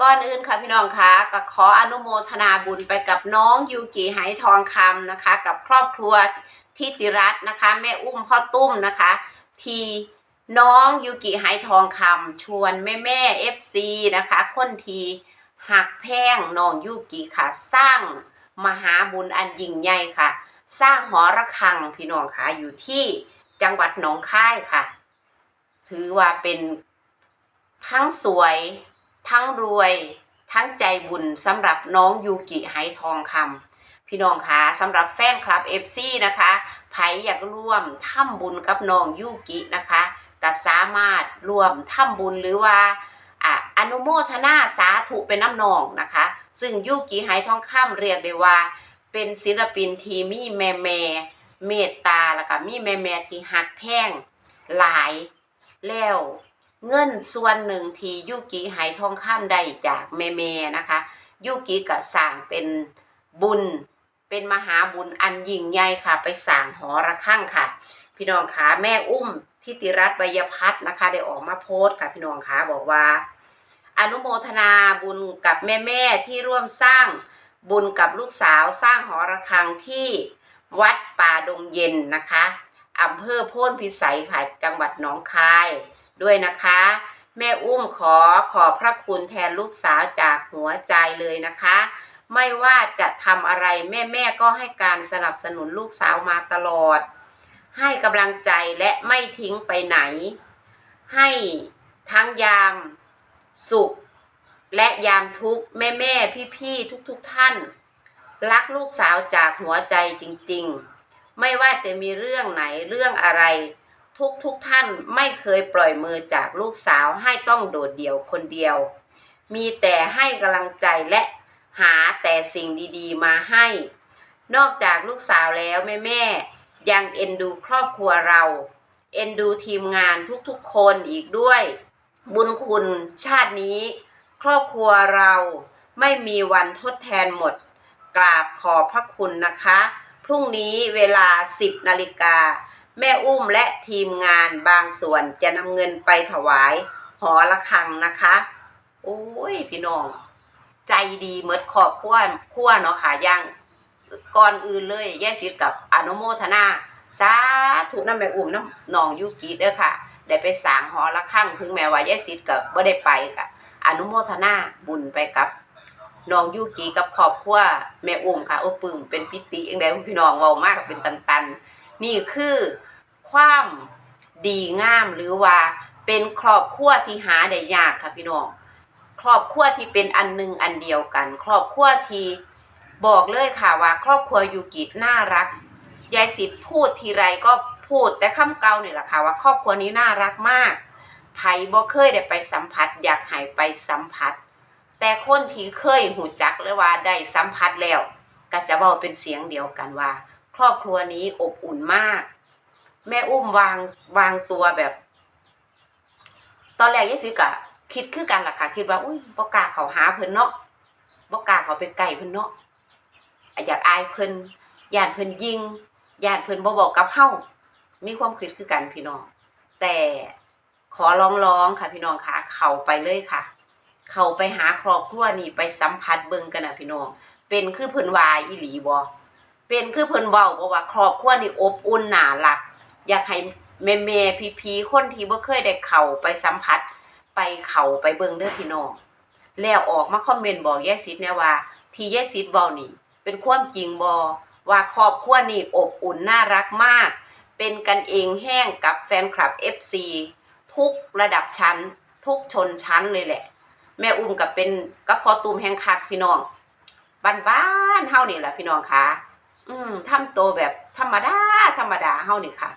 ก่อนอื่นค่ะพี่น้องคะก็ขออนุโมทนาบุญไปกับน้องยูกิไหทองคำนะคะ กับครอบครัวทิติรัตน์นะคะ แม่อุ้มพ่อตุ้มนะคะ ทีน้องยูกิไหทองคำชวนแม่แม่เอฟซีนะคะคนทีหักแพงน้องยูกิค่ะ สร้างมหาบุญอันยิ่งใหญ่ค่ะ สร้างหอระฆังพี่น้องค่ะอยู่ที่จังหวัดหนองคายค่ะ ถือว่าเป็นทั้งสวย ทั้งรวยทั้งใจบุญสำหรับน้องยูกิไหทองคำพี่น้องคะสำหรับแฟนคลับเอฟซีนะคะไผอยากร่วมทำบุญกับน้องยูกินะคะก็สามารถร่วมทำบุญหรือว่าออนุโมทนาสาธุเป็นน้ำนองนะคะ ซึ่งยูกิไหทองคำเรียกได้ว่า เป็นศิลปินทีมีแม่แม่เมตตาแล้วก็มีแม่แม่ที่หักแพงหลายแล้ว เงินส่วนหนึ่งที่ยุกิไหทองคำได้จากแม่แม่ๆนะคะ ยุกิก็สร้างเป็นบุญ เป็นมหาบุญอันยิ่งใหญ่ค่ะ ไปสร้างหอระฆังค่ะ พี่น้องคะแม่อุ้มทิติรัตน์ใบยพัฒนะคะ ได้ออกมาโพสต์ค่ะพี่น้องคะบอกว่า อนุโมทนาบุญกับแม่แม่ๆที่ร่วมสร้างบุญกับลูกสาวสร้างหอระฆังที่วัดป่าดงเย็นนะคะอำเภอโพนพิสัยค่ะจังหวัดหนองคาย ด้วยนะคะ แม่อุ้มขอขอบพระคุณแทนลูกสาวจากหัวใจเลยนะคะ ไม่ว่าจะทำอะไรแม่แม่ก็ให้การสนับสนุนลูกสาวมาตลอด ให้กำลังใจและไม่ทิ้งไปไหน ให้ทั้งยามสุข และยามทุกข์แม่แม่พี่พี่ทุกทุกท่าน รักลูกสาวจากหัวใจจริงๆ ไม่ว่าจะมีเรื่องไหนเรื่องอะไร ทุกทุกท่านไม่เคยปล่อยมือจากลูกสาวให้ต้องโดดเดี่ยวคนเดียว มีแต่ให้กำลังใจและหาแต่สิ่งดีๆมาให้ นอกจากลูกสาวแล้วแม่แม่ยังเอ็นดูครอบครัวเรา เอ็นดูทีมงานทุกๆคนอีกด้วย บุญคุณชาตินี้ ครอบครัวเราไม่มีวันทดแทนหมด กราบขอบพระคุณนะคะ พรุ่งนี้เวลา 10นาฬิกา แม่อุ้มและทีมงานบางส่วนจะนำเงินไปถวายหอระฆังนะคะ โอ้ยพี่น้อง ใจดีเมือนขอบครัวครัวเนาะค่ะย่างก่อนอื่นเลยแย่สิทธิ์กับอนุโมทนาสาธุน้ำแม่อุ้มน้ำน้องยูกิเด้อค่ะ ได้ไปสางหอระฆังถึงแม้ว่าแย่สิทธิ์กับบ่ได้ไปกะอนุโมทนาบุญไปกับน้องยูกิกับครอบครัวแม่อุ้มค่ะโอ้ปึงเป็นปิติเองได้พี่น้องเว้ามากเป็นตันๆ นี่คือ ความดีงามหรือว่าเป็นครอบครัวที่หาได้ยากค่ะพี่น้องครอบครัวที่เป็นอันหนึ่งอันเดียวกัน ครอบครัวที่บอกเลยค่ะว่า ครอบครัวยูกิน่ารักยายสิทธิ์พูดทีไรก็พูดแต่คำเก่านี่แหละค่ะว่า ครอบครัวนี้น่ารักมากไผบ่เคยได้ไปสัมผัส อยากให้ไปสัมผัส แต่คนที่เคยหูจักหรือว่าได้สัมผัสแล้ว ก็จะเว้าเป็นเสียงเดียวกันว่า ครอบครัวนี้อบอุ่นมาก แม่อุ้มวางวางตัวแบบ ตอนแรกยายสิกะ คิดคือกันล่ะค่ะ คิดว่าอุ้ยบ่กล้าเขาหาเพิ่นเนาะบ่กล้าเขาไปใกล้เพิ่นเนาะอยากอายเพิ่นย่านเพิ่นยิงย่านเพิ่นบ่บอกกับเฮามีความคิดคือกันพี่น้อง แต่ขอร้องๆค่ะ พี่น้องค่ะ เข้าไปเลยค่ะ เข้าไปหาครอบครัวนี่ไปสัมผัสเบิ่งกันนะพี่น้อง เป็นคือเพิ่นว่าอีหลีบ่เป็นคือเพิ่นเว้าบ่ว่าครอบครัวนี่อบอุ่นน่ารัก อยากให้แม่ๆพี่ๆคนที่บ่เคยได้เข้าไปสัมผัส ไปเข้าไปเบิ่งเด้อพี่น้องแล้วออกมาคอมเมนต์บอกแยายซิดแน่ว่า ที่แยายซิดเว้านี่ เป็นความจริงบ่ว่าครอบครัวนี่อบอุ่นน่ารักมาก เป็นกันเองแห้งกับแฟนคลับ FC ทุกระดับชั้น ทุกชนชั้นเลยแหละ แม่อุ้มกับเป็นกับพอตูมแห่งคักพี่น้องบ้านๆเฮานี่แหละพี่น้องค่ะ อืมทำตัวแบบธรรมดาธรรมดาเฮานี่ค่ะ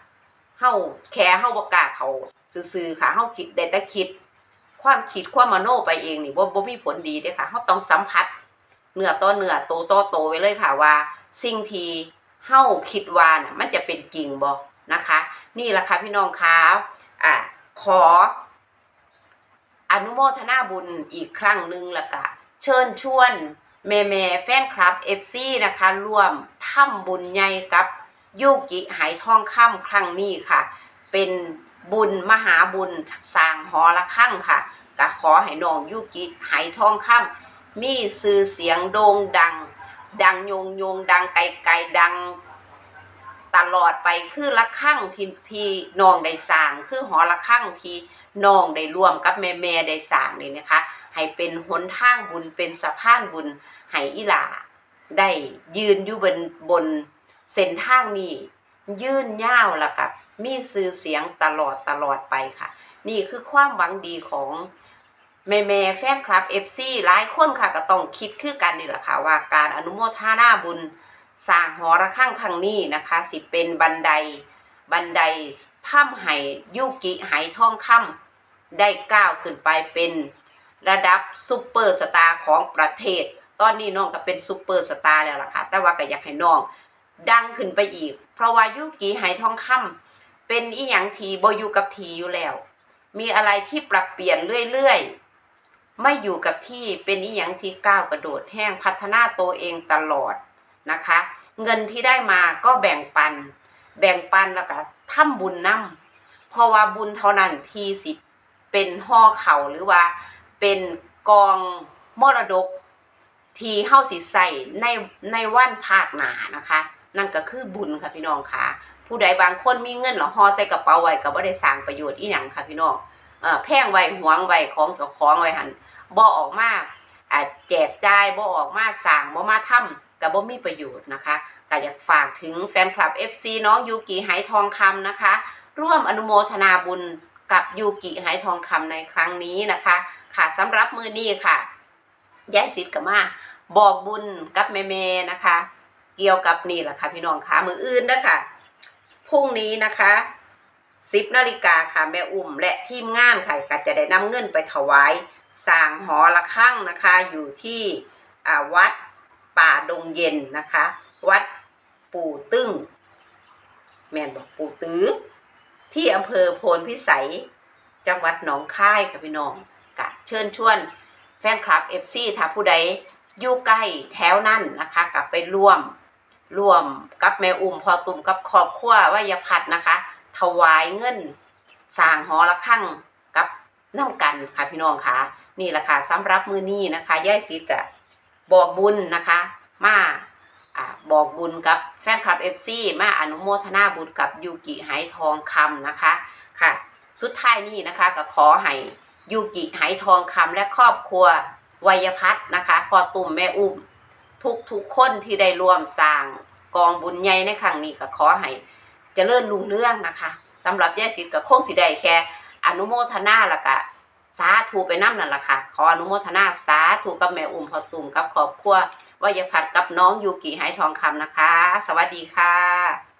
เฮาแค่เฮาบ่กล้าเขาซื่อๆค่ะเฮาคิดได้แต่คิด ความคิดความมโนไปเองนี่บ่บ่มีผลดีเด้ค่ะเฮาต้องสัมผัสเนื้อต่อเนื้อโตต่อโตไว้เลยค่ะว่า สิ่งที่เฮาคิดว่าน่ะมันจะเป็นจริงบ่นะคะ นี่แหละค่ะพี่น้องคะอะขอ อนุโมทนาบุญอีกครั้งหนึ่งล้วก็เชิญชวนแม่แม่แฟนคลับ FC นะคะร่วมทำบุญใหญ่กับ ยูกิหายทองคำครั้งนี้ค่ะ เป็นบุญมหาบุญสร้างหอละฆังค่ะก็ขอให้น้องยูกิไหทองคำมีชื่อเสียงโด่งดัง ดังยงยงดังไกลไกลดัง ตลอดไปคือละข้างที่ที่น้องได้สร้าง คือหอละข้างที่น้องได้ร่วมกับแม่แม่ได้สร้างนี่นะคะ ให้เป็นหนทางบุญเป็นสะพานบุญให้อีหลาได้ยืนอยู่บนบน เส้นทางนี้ยื่นยาวแล้วกับมีสื่อเสียงตลอดตลอดไปค่ะ นี่คือความหวังดีของแม่แม่แฟนคลับ FC หลายคนค่ะก็ต้องคิดคือกันนี่แหละค่ะ ว่าการอนุโมทนาบุญสร้างหอระฆังครั้งนี้นะคะ สิเป็นบันไดบันไดถ้ำไหยุกิไหทองคำได้ก้าวขึ้นไปเป็นระดับซูเปอร์สตาร์ของประเทศ ตอนนี้น้องก็เป็นซูเปอร์สตาร์แล้วล่ะค่ะ แต่ว่าก็อยากให้น้อง ดังขึ้นไปอีก เพราะว่ายุกิไหทองคำเป็นอีหยังทีบ่อยู่กับทีอยู่แล้ว มีอะไรที่ปรับเปลี่ยนเรื่อยๆไม่อยู่กับที่เป็นอีหยังที่ก้าวกระโดดแห้งพัฒนาตัวเองตลอดนะคะ เงินที่ได้มาก็แบ่งปัน แบ่งปันแล้วก็ทำบุญนำเพราะว่าบุญเท่านั้นที่สิเป็นห่อเข่าหรือว่า เป็นกองมรดก ที่เฮาสิใส่ในในวันภาคหนานะคะ นั่นก็คือบุญค่ะพี่น้องค่ะ ผู้ใดบางคนมีเงินแล้วห่อใส่กระเป๋าไว้ก็บ่ได้สร้างประโยชน์อีหยังค่ะพี่น้องเอ่อแพงไว้หวงไว้ของเจ้าของไว้หันบ่ออกมาอ่าแจกจ่ายบ่ออกมาสร้างบ่มาทำก็บ่มีประโยชน์นะคะก็อยากฝากถึงแฟนคลับ FC น้องยูกิไหทองคำนะคะ ร่วมอนุโมทนาบุญกับยูกิไหทองคำในครั้งนี้นะคะ ค่ะสำหรับมือนี้ค่ะยายสิทธิ์กับมาบอกบุญกับแม่ๆนะคะ เกี่ยวกับนี่แหละค่ะ พี่น้องค่ะมืออื่นนะคะพรุ่งนี้นะคะสิบนาฬิกาค่ะแม่อุ้มและทีมงานค่ะก็จะได้นำเงินไปถวายสร้างหอระฆังนะคะ อยู่ที่วัดป่าดงเย็นนะคะ วัดปู่ตึ้งแม่นบอกปู่ตื้อ ที่อำเภอโพนพิสัย จังหวัดหนองคายค่ะพี่น้องกะเชิญชวนแฟนคลับ FC ถ้าผู้ใดอยู่ใกล้แถวนั่นนะคะกลับไปร่วม ร่วมกับแม่อุ้มพอตุ่มกับครอบครัววายพัฒน์นะคะ ถวายเงินสร้างหอระฆังกับน้ำกันค่ะพี่น้องค่ะ นี่แหละค่ะสำหรับมือนี้นะคะย่ายสิทธิ์กะบอกบุญนะคะ มาอ่าบอกบุญกับแฟนคลับ FC มาอนุโมทนาบุญกับยูกิไหทองคำนะคะค่ะ สุดท้ายนี้นะคะก็ขอให้ยูกิไหทองคำและครอบครัววัยพัฒน์นะคะ พอตุ่มแม่อุ้ม ทุกทุกคนที่ได้ร่วมสร้างกองบุญใหญ่ในครั้งนี้ก็ขอให้เจริญรุ่งเรื่องนะคะสำหรับแย่สิทธิ์กับโคงสิได้แค่อนุโมทนาละกะสาธุไปน้ำนั่นแหละค่ะ ขออนุโมทนาสาธุกับแม่อุ่มพอตุ่มกับครอบครัววัยพัดกับน้องยูกิไหทองคำนะคะ สวัสดีค่ะ